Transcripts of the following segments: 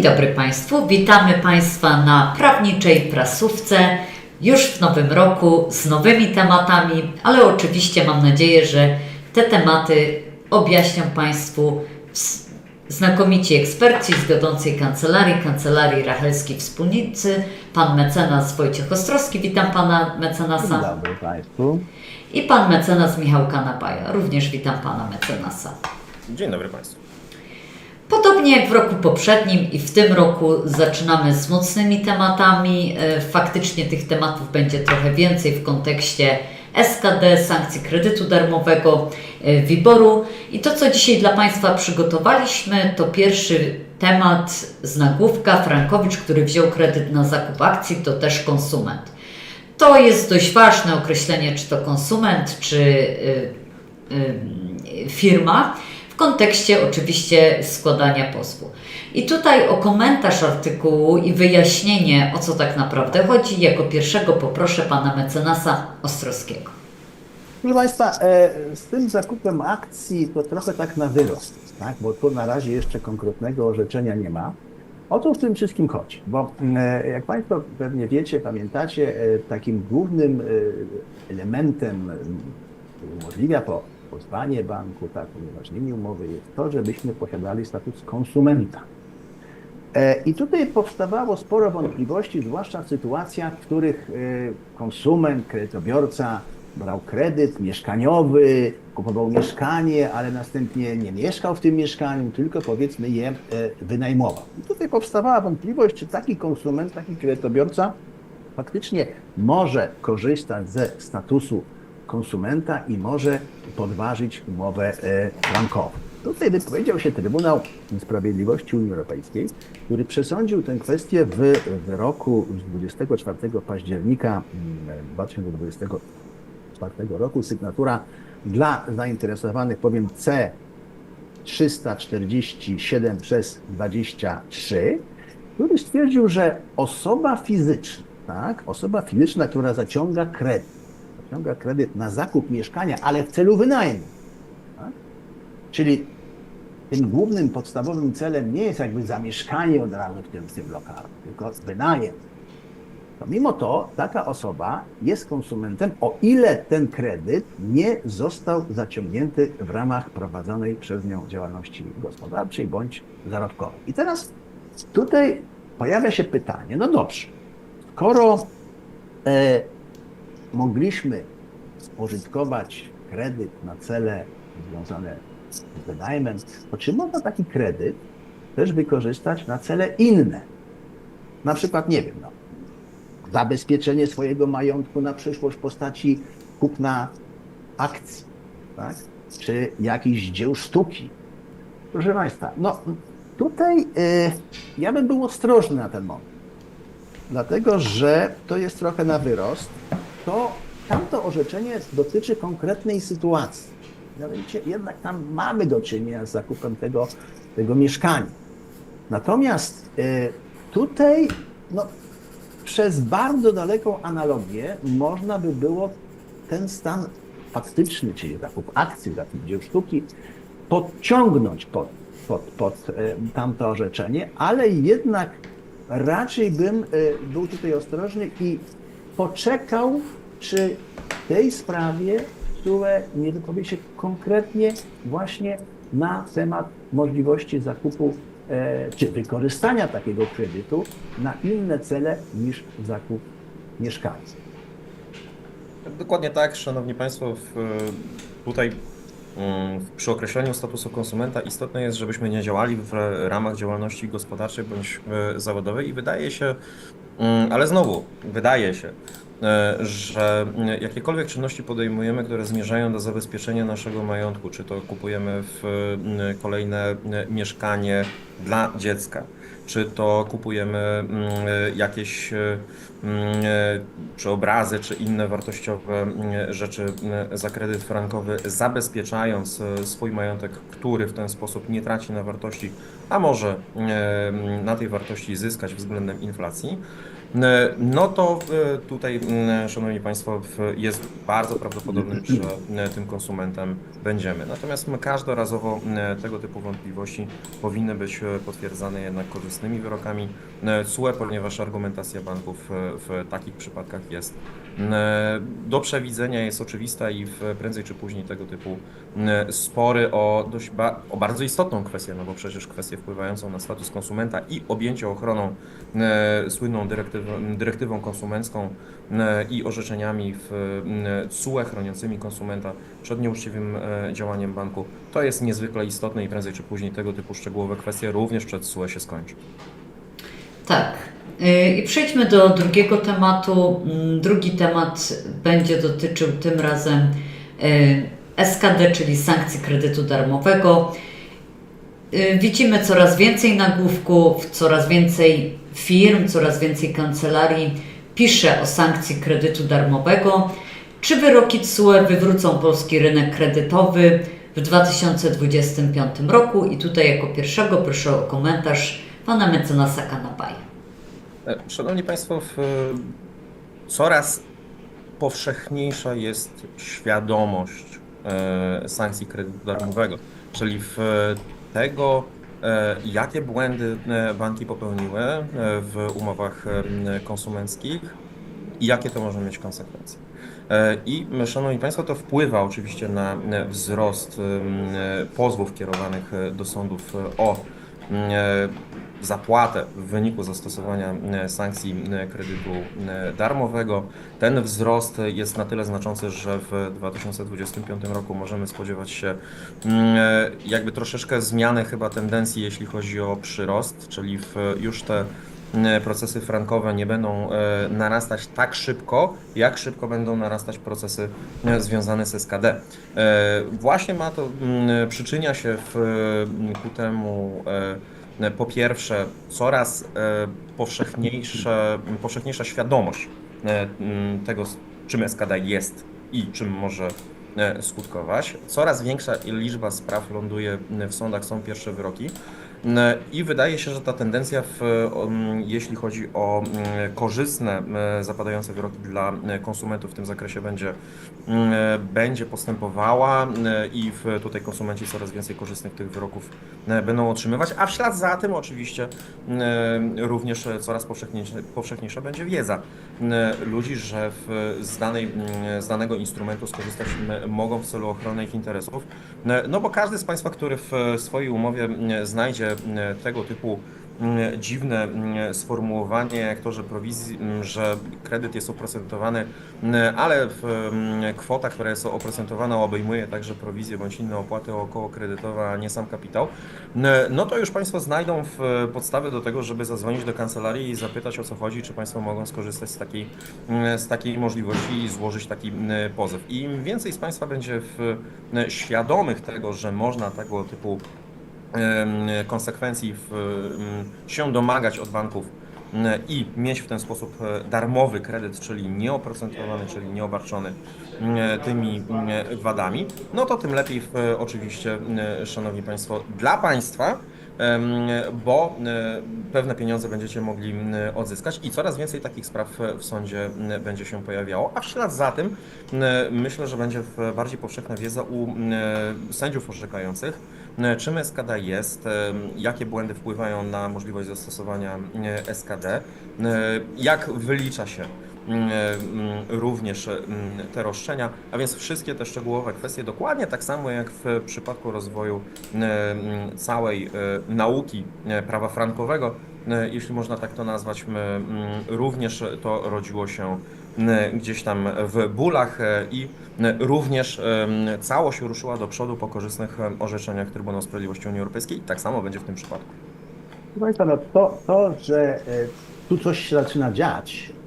Dzień dobry Państwu, witamy Państwa na prawniczej prasówce już w nowym roku z nowymi tematami, ale oczywiście mam nadzieję, że te tematy objaśnią Państwu znakomici eksperci z wiodącej kancelarii, Kancelarii Rachelskiej Wspólnicy, Pan mecenas Wojciech Ostrowski, witam Pana Dzień mecenasa dobry Państwu. i Pan mecenas Michał Kanabaja, również witam Pana mecenasa. Dzień dobry Państwu. Podobnie jak w roku poprzednim i w tym roku zaczynamy z mocnymi tematami. E, Faktycznie tych tematów będzie trochę więcej w kontekście SKD, sankcji kredytu darmowego, e, WIBOR-u. I to, co dzisiaj dla Państwa przygotowaliśmy, to pierwszy temat z nagłówka. Frankowicz, który wziął kredyt na zakup akcji, to też konsument. To jest dość ważne określenie, czy to konsument, czy y, firma, kontekście oczywiście składania pozwu. I tutaj o komentarz artykułu i wyjaśnienie, o co tak naprawdę chodzi, jako pierwszego poproszę pana mecenasa Ostrowskiego. Proszę Państwa, e, z tym zakupem akcji to trochę tak na wyrost, tak? bo tu na razie jeszcze konkretnego orzeczenia nie ma. O co w tym wszystkim chodzi? Bo e, jak Państwo pewnie wiecie, pamiętacie, e, takim głównym elementem, umożliwia po pozwanie banku, tak, unieważnienie umowy jest to, żebyśmy posiadali status konsumenta. E, I tutaj powstawało sporo wątpliwości, zwłaszcza w sytuacjach, w których e, konsument, kredytobiorca brał kredyt mieszkaniowy, kupował mieszkanie, ale następnie nie mieszkał w tym mieszkaniu, tylko powiedzmy je e, wynajmował. I tutaj powstawała wątpliwość, czy taki konsument, taki kredytobiorca faktycznie może korzystać ze statusu konsumenta i może podważyć umowę e, bankową. Tutaj wypowiedział się Trybunał Sprawiedliwości Unii Europejskiej, który przesądził tę kwestię w wyroku z 24 października mm, 2024 roku. Sygnatura dla zainteresowanych powiem C 347 przez 23, który stwierdził, że osoba fizyczna, tak, osoba fizyczna, która zaciąga kredyt, zaciąga kredyt na zakup mieszkania, ale w celu wynajmu, tak, czyli tym głównym, podstawowym celem nie jest jakby zamieszkanie od razu w tym, w tym lokalu, tylko wynajem. To mimo to taka osoba jest konsumentem, o ile ten kredyt nie został zaciągnięty w ramach prowadzonej przez nią działalności gospodarczej bądź zarobkowej. I teraz tutaj pojawia się pytanie, no dobrze, skoro e, mogliśmy spożytkować kredyt na cele związane z wynajmem, to czy można taki kredyt też wykorzystać na cele inne? Na przykład, nie wiem, no, zabezpieczenie swojego majątku na przyszłość w postaci kupna akcji, tak? czy jakichś dzieł sztuki. Proszę Państwa, no tutaj y, ja bym był ostrożny na ten moment, dlatego że to jest trochę na wyrost. To tamto orzeczenie dotyczy konkretnej sytuacji. Mianowicie jednak tam mamy do czynienia z zakupem tego, tego mieszkania. Natomiast y, tutaj no, przez bardzo daleką analogię można by było ten stan faktyczny, czyli zakup akcji, zakup dzieł sztuki, podciągnąć pod, pod, pod e, tamto orzeczenie, ale jednak raczej bym e, był tutaj ostrożny i poczekał, w tej sprawie TSUE nie wypowie się konkretnie właśnie na temat możliwości zakupu e, czy wykorzystania takiego kredytu na inne cele niż zakup mieszkania. Dokładnie tak, Szanowni Państwo, w, tutaj przy określeniu statusu konsumenta istotne jest, żebyśmy nie działali w ramach działalności gospodarczej bądź e, zawodowej i wydaje się, mm, ale znowu, wydaje się, e, że jakiekolwiek czynności podejmujemy, które zmierzają do zabezpieczenia naszego majątku, czy to kupujemy w mm, kolejne mieszkanie dla dziecka, czy to kupujemy mm, e, jakieś e, mm, e, czy obrazy, czy inne wartościowe mm, rzeczy za kredyt frankowy, zabezpieczając swój majątek, który w ten sposób nie traci na wartości, a może e, na tej wartości zyskać względem inflacji, e, no to e, tutaj, Szanowni Państwo, jest bardzo prawdopodobne, że tym konsumentem będziemy. Natomiast każdorazowo tego typu wątpliwości powinny być potwierdzane jednak korzystnymi wyrokami CUE, ponieważ argumentacja banków w takich przypadkach jest do przewidzenia, jest oczywista i prędzej czy później tego typu spory o, dość ba, o bardzo istotną kwestię, no bo przecież kwestię wpływającą na status konsumenta i objęcie ochroną e, słynną dyrektywą, dyrektywą konsumencką e, i orzeczeniami w e, CUE chroniącymi konsumenta przed nieuczciwym e, działaniem banku. To jest niezwykle istotne i prędzej czy później tego typu szczegółowe kwestie również przed CUE się skończą. Tak. Y, I przejdźmy do drugiego tematu. Mm, Drugi temat będzie dotyczył tym razem y, SKD, czyli sankcji kredytu darmowego. Y, Widzimy coraz więcej nagłówków, coraz więcej firm, coraz więcej kancelarii pisze o sankcji kredytu darmowego. Czy wyroki TSUE wywrócą polski rynek kredytowy w 2025 roku? I tutaj jako pierwszego proszę o komentarz pana mecenasa Kanapaja. E, Szanowni Państwo, coraz powszechniejsza jest świadomość e, sankcji kredytu darmowego, czyli w tego, e, jakie błędy e, banki popełniły e, w umowach konsumenckich i jakie to może mieć konsekwencje. I Szanowni Państwo, to wpływa oczywiście na wzrost pozwów kierowanych do sądów o zapłatę w wyniku zastosowania e, sankcji e, kredytu e, darmowego. Ten wzrost jest na tyle znaczący, że w 2025 roku możemy spodziewać się mm, e, jakby troszeczkę zmiany chyba tendencji, jeśli chodzi o przyrost, czyli w, już te procesy frankowe nie będą e, narastać tak szybko, jak szybko będą narastać procesy e, związane z SKD. E, Właśnie ma to, mm, przyczynia się w, mm, ku temu e, po pierwsze, coraz e, powszechniejsze, powszechniejsza świadomość e, m, tego, czym SKD jest i czym może e, skutkować. Coraz większa liczba spraw ląduje w sądach, są pierwsze wyroki. M, I wydaje się, że ta tendencja, w, um, jeśli chodzi o mm, korzystne zapadające wyroki dla e, konsumentów w tym zakresie, będzie, będzie postępowała m, i w, tutaj konsumenci coraz więcej korzystnych tych wyroków e, będą otrzymywać, a w ślad za tym oczywiście e, również coraz powszechniejsza, powszechniejsza będzie wiedza e, ludzi, że w, z, danej, z danego instrumentu skorzystać mogą w celu ochrony ich interesów. E, No bo każdy z Państwa, który w swojej umowie znajdzie tego typu m, dziwne m, sformułowanie, jak to, że prowizji, m, że kredyt jest oprocentowany, ale w, kwota, która jest oprocentowana obejmuje także prowizję bądź inne opłaty okołokredytowe, a nie sam kapitał, no to już Państwo znajdą w podstawy do tego, żeby zadzwonić do kancelarii i zapytać o co chodzi, czy Państwo mogą skorzystać z takiej, z takiej możliwości i złożyć taki pozew. Im więcej z Państwa będzie w, świadomych tego, że można tego typu konsekwencji w, się domagać od banków i mieć w ten sposób e, darmowy kredyt, czyli nieoprocentowany, czyli nieobarczony tymi wadami, no to tym lepiej oczywiście, Szanowni Państwo, dla Państwa, bo e, pewne pieniądze będziecie mogli odzyskać i coraz więcej takich spraw e, w sądzie będzie się pojawiało, a w ślad za tym myślę, że będzie bardziej powszechna wiedza u m, sędziów orzekających, czym SKD jest, jakie błędy wpływają na możliwość zastosowania SKD, jak wylicza się również m, te roszczenia, a więc wszystkie te szczegółowe kwestie, dokładnie tak samo jak w przypadku rozwoju m, całej e, nauki e, prawa frankowego, e, jeśli można tak to nazwać, również to rodziło się gdzieś tam w bólach e, i również całość ruszyła do przodu po korzystnych orzeczeniach Trybunału Sprawiedliwości Unii Europejskiej i tak samo będzie w tym przypadku. Proszę Państwa, no to, to, że e, tu coś się zaczyna dziać e,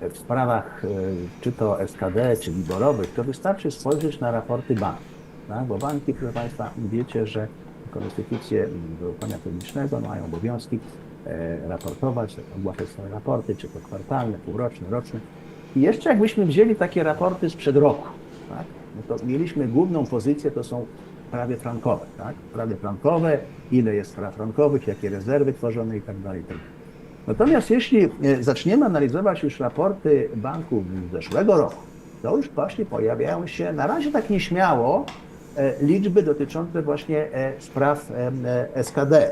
w sprawach e, czy to SKD, czy liborowych, to wystarczy spojrzeć na raporty banków. Tak? Bo banki, proszę Państwa, wiecie, że konstytucje zaufania publicznego mają obowiązki e, raportować, ogłaszać swoje raporty, czy to kwartalne, półroczne, roczne. I jeszcze jakbyśmy wzięli takie raporty sprzed roku, tak? no to mieliśmy główną pozycję, to są prawie frankowe, tak? Prawie frankowe, ile jest praw frankowych, jakie rezerwy tworzone i tak dalej. i tak dalej. Natomiast jeśli e, zaczniemy analizować już raporty banków z zeszłego roku, to już właśnie pojawiają się na razie tak nieśmiało e, liczby dotyczące właśnie e, spraw SKD.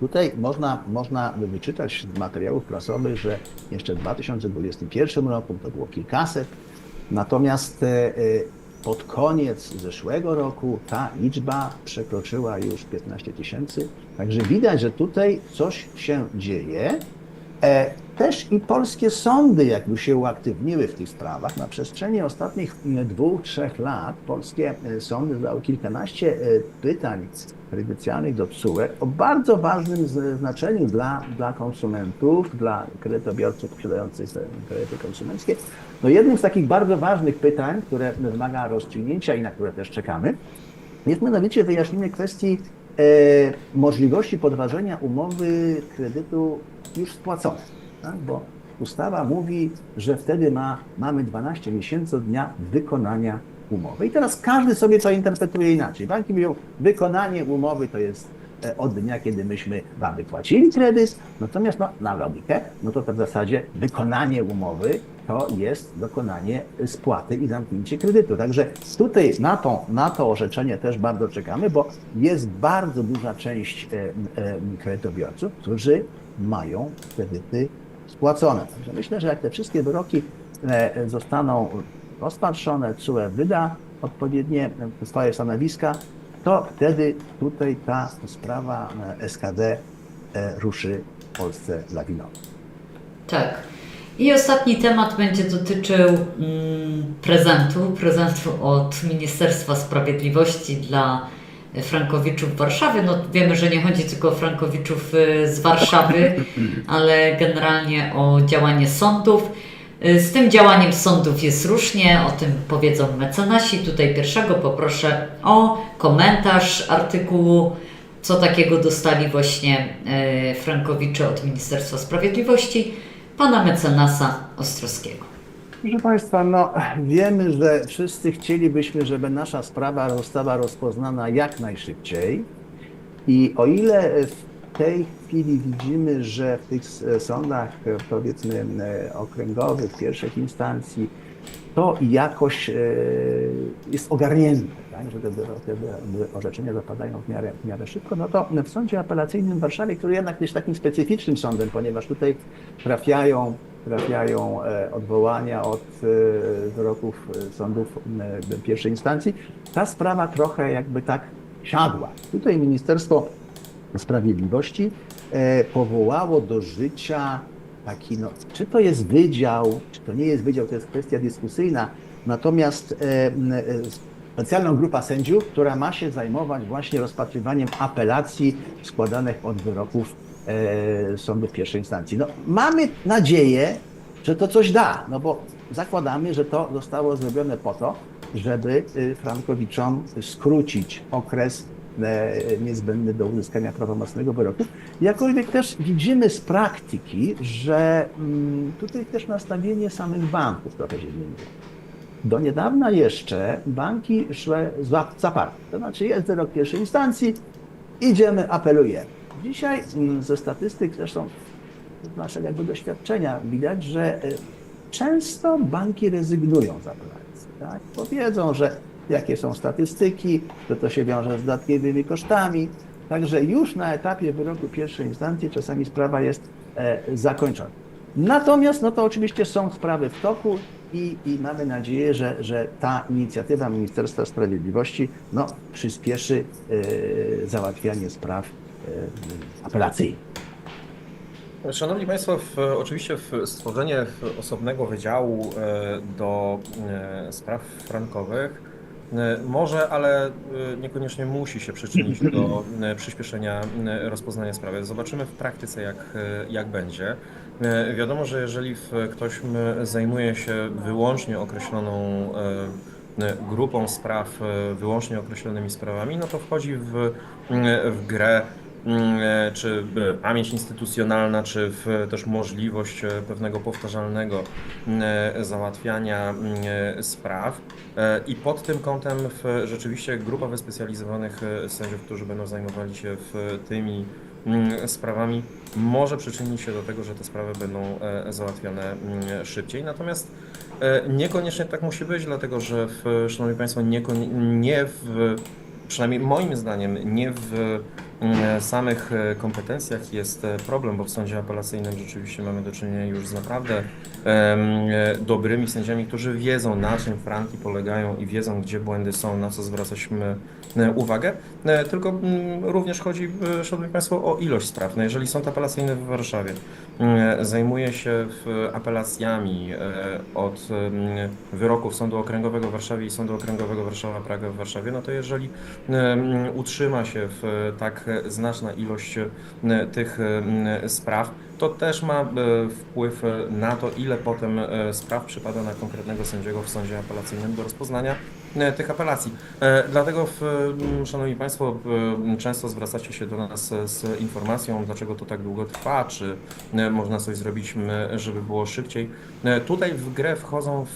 Tutaj można, można wyczytać z materiałów prasowych, że jeszcze w 2021 roku to było kilkaset, natomiast pod koniec zeszłego roku ta liczba przekroczyła już 15 tysięcy. Także widać, że tutaj coś się dzieje. E, Też i polskie sądy jakby się uaktywniły w tych sprawach. Na przestrzeni ostatnich m, dwóch, trzech lat polskie e, sądy zadały kilkanaście e, pytań prejudycjalnych do TSUE o bardzo ważnym znaczeniu dla, dla konsumentów, dla kredytobiorców posiadających kredyty konsumenckie. No jednym z takich bardzo ważnych pytań, które wymaga rozstrzygnięcia i na które też czekamy, jest mianowicie wyjaśnienie kwestii możliwości podważenia umowy kredytu już spłaconej. Tak? Bo ustawa mówi, że wtedy ma, mamy 12 miesięcy od dnia wykonania umowy. I teraz każdy sobie to interpretuje inaczej. Banki mówią, wykonanie umowy to jest e, od dnia, kiedy myśmy wam wypłacili kredyt, natomiast no, na logikę, no to w zasadzie wykonanie umowy to jest dokonanie spłaty i zamknięcie kredytu. Także tutaj na to, na to orzeczenie też bardzo czekamy, bo jest bardzo duża część e, e, kredytobiorców, którzy mają kredyty spłacone. Także myślę, że jak te wszystkie wyroki e, zostaną rozpatrzone, CUE wyda odpowiednie swoje stanowiska, to wtedy tutaj ta sprawa SKD ruszy w Polsce lawinowo. Tak. I ostatni temat będzie dotyczył mm, prezentu, prezentu od Ministerstwa Sprawiedliwości dla Frankowiczów w Warszawie. No wiemy, że nie chodzi tylko o Frankowiczów y, z Warszawy, ale generalnie o działanie sądów. Y, Z tym działaniem sądów jest różnie, o tym powiedzą mecenasi. Tutaj pierwszego poproszę o komentarz artykułu, co takiego dostali właśnie y, Frankowicze od Ministerstwa Sprawiedliwości, pana mecenasa Ostrowskiego. Proszę Państwa, no wiemy, że wszyscy chcielibyśmy, żeby nasza sprawa została rozpoznana jak najszybciej. I o ile w tej chwili widzimy, że w tych sądach, powiedzmy, okręgowych, pierwszych instancji, to jakoś e, jest ogarnięte, tak, że te, te wy- orzeczenia zapadają w miarę, w miarę szybko, no to w Sądzie Apelacyjnym w Warszawie, który jednak jest takim specyficznym sądem, ponieważ tutaj trafiają, trafiają e, odwołania od e, wyroków sądów pierwszej instancji, ta sprawa trochę jakby tak siadła. Tutaj Ministerstwo Sprawiedliwości powołało do życia taki, no, czy to jest wydział, czy to nie jest wydział, to jest kwestia dyskusyjna, natomiast e, e, specjalną grupa sędziów, która ma się zajmować właśnie rozpatrywaniem apelacji składanych od wyroków e, sądów pierwszej instancji. No, mamy nadzieję, że to coś da, no bo zakładamy, że to zostało zrobione po to, żeby y, Frankowiczom skrócić okres niezbędny do uzyskania prawomocnego wyroku. Jakkolwiek też widzimy z praktyki, że mm, tutaj też nastawienie samych banków trochę się zmieniło. Do niedawna jeszcze banki szły za- zaparte. To znaczy jest wyrok pierwszej instancji, idziemy, apelujemy. Dzisiaj mm, ze statystyk, zresztą z naszego jakby doświadczenia widać, że y, często banki rezygnują z apelacji. Tak? Bo wiedzą, że jakie są statystyki, że to się wiąże z dodatkowymi kosztami. Także już na etapie wyroku pierwszej instancji czasami sprawa jest e, zakończona. Natomiast no to oczywiście są sprawy w toku i, i mamy nadzieję, że, że ta inicjatywa Ministerstwa Sprawiedliwości no, przyspieszy e, załatwianie spraw e, apelacyjnych. Szanowni Państwo, w, oczywiście w stworzenie osobnego wydziału e, do e, spraw frankowych może, ale e, niekoniecznie musi się przyczynić do e, przyspieszenia e, rozpoznania sprawy. Zobaczymy w praktyce, jak, e, jak będzie. E, Wiadomo, że jeżeli ktoś zajmuje się wyłącznie określoną e, e, grupą spraw, e, wyłącznie określonymi sprawami, no to wchodzi w, w grę e, czy e, pamięć instytucjonalna, czy też możliwość e, pewnego powtarzalnego mm, e, załatwiania mm, e, spraw. E, I pod tym kątem rzeczywiście grupa wyspecjalizowanych e, sędziów, którzy będą zajmowali się tymi mm, sprawami może przyczynić się do tego, że te sprawy będą e, załatwiane mm, szybciej. Natomiast e, niekoniecznie tak musi być, dlatego że, w, Szanowni Państwo, niekon- nie w, przynajmniej moim zdaniem, nie w mm, samych e, kompetencjach jest e, problem, bo w sądzie apelacyjnym rzeczywiście mamy do czynienia już z naprawdę e, dobrymi sędziami, którzy wiedzą na czym franki polegają i wiedzą gdzie błędy są, na co zwracać e, uwagę. E, Tylko również chodzi, e, Szanowni Państwo, o ilość spraw. No jeżeli sąd apelacyjny w Warszawie zajmuje się apelacjami e, od wyroków Sądu Okręgowego w Warszawie i Sądu Okręgowego Warszawa-Praga w Warszawie, no to jeżeli utrzyma się w tak znaczna ilość e, tych em, spraw, to też ma e, wpływ e, na to, ile potem e, spraw przypada na konkretnego sędziego w sądzie apelacyjnym do rozpoznania e, tych apelacji. E, Dlatego, w, Szanowni Państwo, często zwracacie się do nas e, z informacją, dlaczego to tak długo trwa, czy e, można coś zrobić, żeby było szybciej. E, Tutaj w grę wchodzą,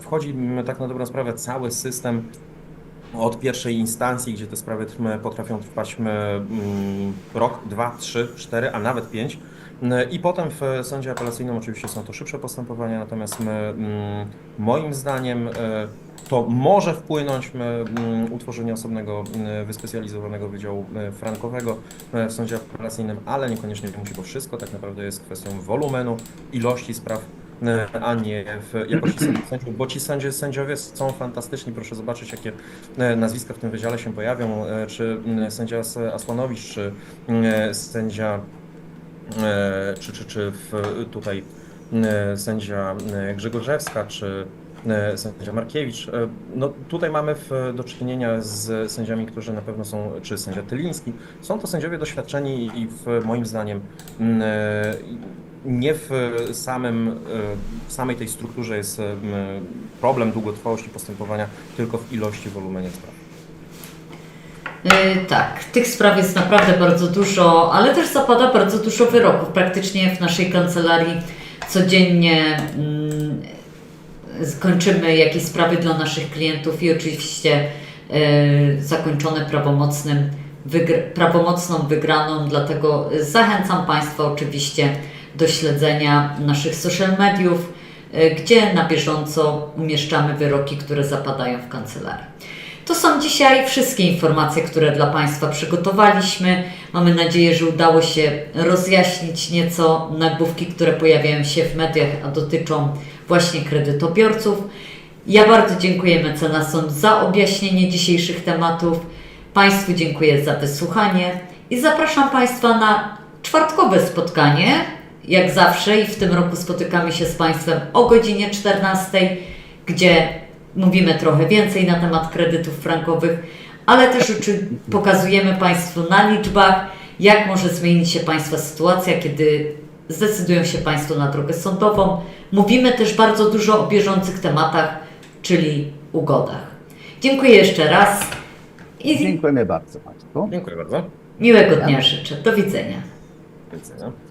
wchodzi tak na dobrą sprawę cały system od pierwszej instancji, gdzie te sprawy potrafią trwać mm, rok, dwa, trzy, cztery, a nawet pięć. Mm, I potem w sądzie apelacyjnym oczywiście są to szybsze postępowania, natomiast my, mm, moim zdaniem e, to może wpłynąć utworzenie osobnego wyspecjalizowanego wydziału e, frankowego e, w sądzie apelacyjnym, ale niekoniecznie musi, bo wszystko tak naprawdę jest kwestią wolumenu, ilości spraw a nie w jakości sędziów, bo ci sędzie, sędziowie są fantastyczni. Proszę zobaczyć, jakie e, nazwiska w tym wydziale się pojawią. e, Czy sędzia As- Asłanowicz, czy sędzia, e, czy, czy, czy w, tutaj sędzia e, Grzegorzewska, czy e, sędzia Markiewicz. E, No tutaj mamy w, do czynienia z sędziami, którzy na pewno są, czy sędzia Tyliński. Są to sędziowie doświadczeni i w, moim zdaniem e, nie w samym, e, w samej tej strukturze jest em, problem długotrwałości postępowania, tylko w ilości, wolumenie spraw. Tak, tych spraw jest naprawdę bardzo dużo, ale też zapada bardzo dużo wyroków. Praktycznie w naszej kancelarii codziennie mm, kończymy jakieś sprawy dla naszych klientów i oczywiście zakończone prawomocnym, wygr- prawomocną wygraną, dlatego zachęcam Państwa oczywiście do śledzenia naszych social mediów, yy, gdzie na bieżąco umieszczamy wyroki, które zapadają w kancelarii. To są dzisiaj wszystkie informacje, które dla Państwa przygotowaliśmy. Mamy nadzieję, że udało się rozjaśnić nieco nagłówki, które pojawiają się w mediach, a dotyczą właśnie kredytobiorców. Ja bardzo dziękuję mecenasom za objaśnienie dzisiejszych tematów. Państwu dziękuję za wysłuchanie i zapraszam Państwa na czwartkowe spotkanie. Jak zawsze i w tym roku spotykamy się z Państwem o godzinie 14, gdzie mówimy trochę więcej na temat kredytów frankowych, ale też pokazujemy Państwu na liczbach, jak może zmienić się Państwa sytuacja, kiedy zdecydują się Państwo na drogę sądową. Mówimy też bardzo dużo o bieżących tematach, czyli ugodach. Dziękuję jeszcze raz i Dziękujemy bardzo Państwu. Dziękuję bardzo. miłego dnia życzę. Do widzenia. Do widzenia.